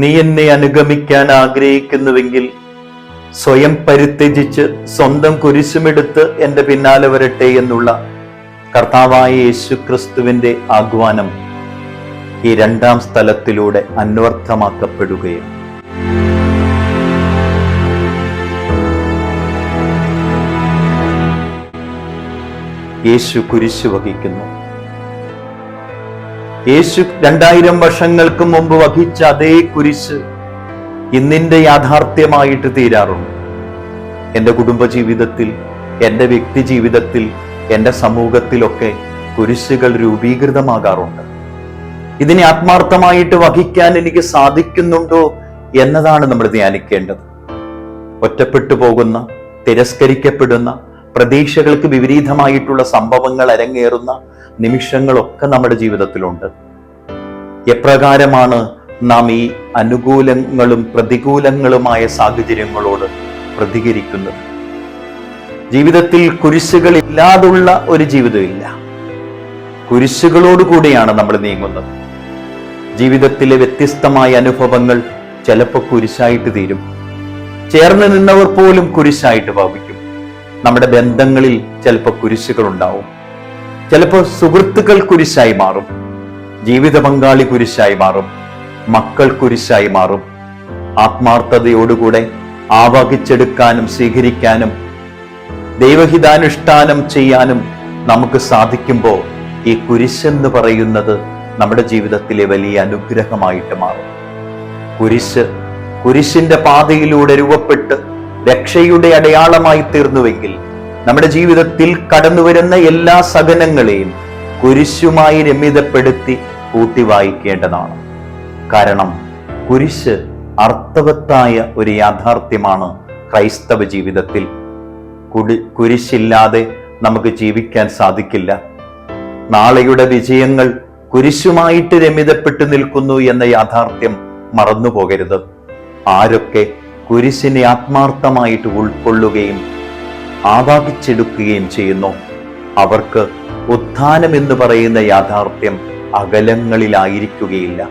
നീ എന്നെ അനുഗമിക്കാൻ ആഗ്രഹിക്കുന്നുവെങ്കിൽ സ്വയം പരിത്യജിച്ച് സ്വന്തം കുരിശുമെടുത്ത് എന്റെ പിന്നാലെ വരട്ടെ എന്നുള്ള കർത്താവായ യേശു ക്രിസ്തുവിന്റെ ആഹ്വാനം ഈ രണ്ടാം സ്ഥലത്തിലൂടെ അന്വർത്ഥമാക്കപ്പെടുകയാണ് യേശു കുരിശു വഹിക്കുന്നു. യേശു രണ്ടായിരം വർഷങ്ങൾക്ക് മുമ്പ് വഹിച്ച അതേ കുരിശ് ഇന്നിന്റെ യാഥാർത്ഥ്യമായിട്ട് തീരാറുണ്ട്. എന്റെ കുടുംബജീവിതത്തിൽ എന്റെ വ്യക്തി ജീവിതത്തിൽ എന്റെ സമൂഹത്തിലൊക്കെ കുരിശുകൾ രൂപീകൃതമാകാറുണ്ട്. ഇതിനെ ആത്മാർത്ഥമായിട്ട് വഹിക്കാൻ എനിക്ക് സാധിക്കുന്നുണ്ടോ എന്നതാണ് നമ്മൾ ധ്യാനിക്കേണ്ടത്. ഒറ്റപ്പെട്ടു പോകുന്ന തിരസ്കരിക്കപ്പെടുന്ന പ്രതീക്ഷകൾക്ക് വിപരീതമായിട്ടുള്ള സംഭവങ്ങൾ അരങ്ങേറുന്ന നിമിഷങ്ങളൊക്കെ നമ്മുടെ ജീവിതത്തിലുണ്ട്. എപ്രകാരമാണ് നാം ഈ അനുകൂലങ്ങളും പ്രതികൂലങ്ങളുമായ സാഹചര്യങ്ങളോട് പ്രതികരിക്കുന്നത്? ജീവിതത്തിൽ കുരിശുകൾ ഇല്ലാതുള്ള ഒരു ജീവിതമില്ല. കുരിശുകളോടുകൂടിയാണ് നമ്മൾ നീങ്ങുന്നത്. ജീവിതത്തിലെ വ്യത്യസ്തമായ അനുഭവങ്ങൾ ചിലപ്പോൾ കുരിശായിട്ട് തീരും. ചേർന്ന് നിന്നവർ പോലും കുരിശായിട്ട് ഭാവിക്കും. നമ്മുടെ ബന്ധങ്ങളിൽ ചിലപ്പോൾ കുരിശുകൾ ഉണ്ടാവും ചിലപ്പോൾ സുഹൃത്തുക്കൾ കുരിശായി മാറും. ജീവിത പങ്കാളി കുരിശായി മാറും. മക്കൾ കുരിശായി മാറും. ആത്മാർത്ഥതയോടുകൂടെ ആവാഹിച്ചെടുക്കാനും സ്വീകരിക്കാനും ദൈവഹിതാനുഷ്ഠാനം ചെയ്യാനും നമുക്ക് സാധിക്കുമ്പോൾ ഈ കുരിശെന്ന് പറയുന്നത് നമ്മുടെ ജീവിതത്തിലെ വലിയ അനുഗ്രഹമായിട്ട് മാറും. കുരിശ് കുരിശിന്റെ പാതയിലൂടെ രൂപപ്പെട്ട് രക്ഷയുടെ അടയാളമായി തീർന്നുവെങ്കിൽ നമ്മുടെ ജീവിതത്തിൽ കടന്നു വരുന്ന എല്ലാ സഹനങ്ങളെയും കുരിശുമായി രമിതപ്പെടുത്തി കൂട്ടി വായിക്കേണ്ടതാണ്. കാരണം കുരിശ് അർത്ഥവത്തായ ഒരു യാഥാർത്ഥ്യമാണ് ക്രൈസ്തവ ജീവിതത്തിൽ. കുടി കുരിശില്ലാതെ നമുക്ക് ജീവിക്കാൻ സാധിക്കില്ല. നാളെയുടെ വിജയങ്ങൾ കുരിശുമായിട്ട് രമിതപ്പെട്ടു നിൽക്കുന്നു എന്ന യാഥാർത്ഥ്യം മറന്നു പോകരുത് ആരൊക്കെ കുരിശിനെ ആത്മാർത്ഥമായിട്ട് ഉൾക്കൊള്ളുകയും ആവാഹിച്ചെടുക്കുകയും ചെയ്യുന്നു. അവർക്ക് ഉത്ഥാനം എന്ന് പറയുന്ന യാഥാർത്ഥ്യം അകലങ്ങളിലായിരിക്കുകയില്ല.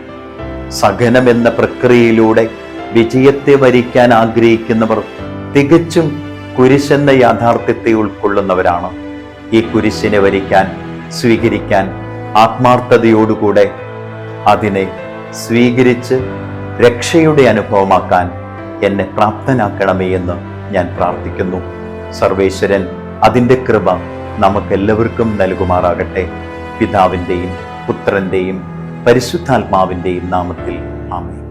സഹനം എന്ന പ്രക്രിയയിലൂടെ വിജയത്തെ വരിക്കാൻ ആഗ്രഹിക്കുന്നവർ തികച്ചും കുരിശെന്ന യാഥാർത്ഥ്യത്തെ ഉൾക്കൊള്ളുന്നവരാണ്. ഈ കുരിശിനെ വരിക്കാൻ സ്വീകരിക്കാൻ ആത്മാർത്ഥതയോടുകൂടെ അതിനെ സ്വീകരിച്ച് രക്ഷയുടെ അനുഭവമാക്കാൻ എന്നെ പ്രാപ്തനാക്കണമേ എന്ന് ഞാൻ പ്രാർത്ഥിക്കുന്നു. സർവേശ്വരൻ അതിന്റെ കൃപ നമുക്കെല്ലാവർക്കും നൽകുമാറാകട്ടെ. പിതാവിന്റെയും പുത്രന്റെയും പരിശുദ്ധാത്മാവിന്റെയും നാമത്തിൽ ആമേ